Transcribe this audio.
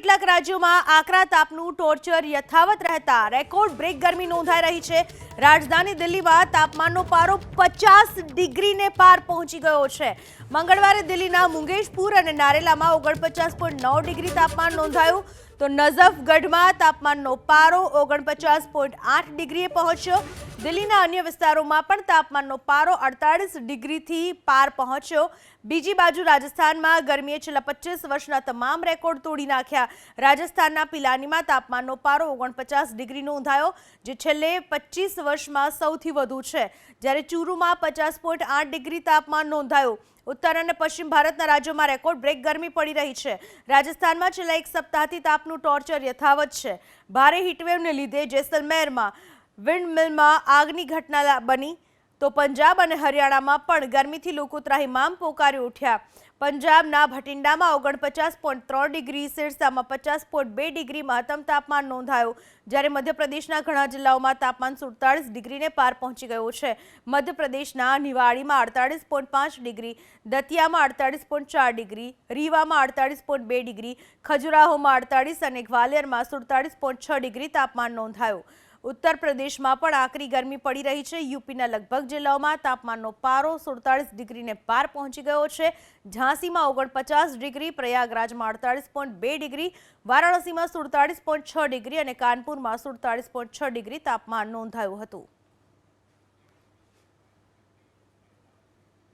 કેટલાક રાજ્યોમાં આકરા તાપનું ટોર્ચર યથાવત રહેતા રેકોર્ડ બ્રેક ગરમી નોંધાઈ રહી છે. રાજધાની દિલ્હીમાં તાપમાનનો પારો પચાસ ડિગ્રીને પાર પહોંચી ગયો છે. મંગળવારે દિલ્હીના મુંગેશપુર અને નારેલામાં ઓગણપચાસ પોઈન્ટ નવ ડિગ્રી તાપમાન નોંધાયું. તો નઝફગઢમાં તાપમાનનો પારો ઓગણપચાસ પોઈન્ટ આઠ ડિગ્રીએ પહોંચ્યો. દિલ્હીના અન્ય વિસ્તારોમાં પણ તાપમાનનો પારો અડતાળીસ ડિગ્રીથી પાર પહોંચ્યો. બીજી બાજુ રાજસ્થાનમાં ગરમીએ છેલ્લા પચીસ વર્ષના તમામ રેકોર્ડ તોડી નાખ્યા. રાજસ્થાનના પિલાનીમાં તાપમાનનો પારો ઓગણપચાસ ડિગ્રી નોંધાયો, જે છેલ્લે પચીસ વર્ષમાં સૌથી વધુ છે. જ્યારે ચૂરુમાં પચાસ પોઈન્ટ આઠ ડિગ્રી તાપમાન નોંધાયું. ઉત્તર અને પશ્ચિમ ભારતના રાજ્યોમાં રેકોર્ડ બ્રેક ગરમી પડી રહી છે. રાજસ્થાનમાં છેલ્લા એક સપ્તાહથી તાપનું ટોર્ચર યથાવત છે. ભારે હીટવેવને લીધે જેસલમેરમાં વિન્ડમિલમાં આગની ઘટના બની. તો પંજાબ અને હરિયાણામાં પણ ગરમીથી લોકો ત્રાહિમામ પોકારી ઉઠ્યા. પંજાબના ભટિંડામાં ઓગણપચાસ પોઈન્ટ ત્રણ ડિગ્રી, સિરસામાં પચાસ પોઈન્ટ બે ડિગ્રી મહત્તમ તાપમાન નોંધાયું, જ્યારે મધ્યપ્રદેશના ઘણા જિલ્લાઓમાં તાપમાન સુડતાળીસ ડિગ્રીને પાર પહોંચી ગયું છે. મધ્યપ્રદેશના નિવાડીમાં અડતાળીસ પોઈન્ટ પાંચ ડિગ્રી, દતિયામાં અડતાળીસ પોઈન્ટ ચાર ડિગ્રી, રીવામાં અડતાળીસ પોઈન્ટ બે ડિગ્રી, ખજુરાહોમાં અડતાળીસ અને ગ્વાલિયરમાં સુડતાળીસ પોઈન્ટ છ ડિગ્રી તાપમાન નોંધાયું. ઉત્તર પ્રદેશમાં પણ આકરી ગરમી પડી રહી છે. યુપીના લગભગ જિલ્લાઓમાં તાપમાનનો પારો સુડતાળીસ ડિગ્રીને પાર પહોંચી ગયો છે. ઝાંસીમાં ઓગણપચાસ ડિગ્રી, પ્રયાગરાજમાં અડતાળીસ પોઈન્ટ બે ડિગ્રી, વારાણસીમાં સુડતાળીસ પોઈન્ટ છ ડિગ્રી અને કાનપુરમાં સુડતાળીસ પોઈન્ટ છ ડિગ્રી તાપમાન નોંધાયું હતું.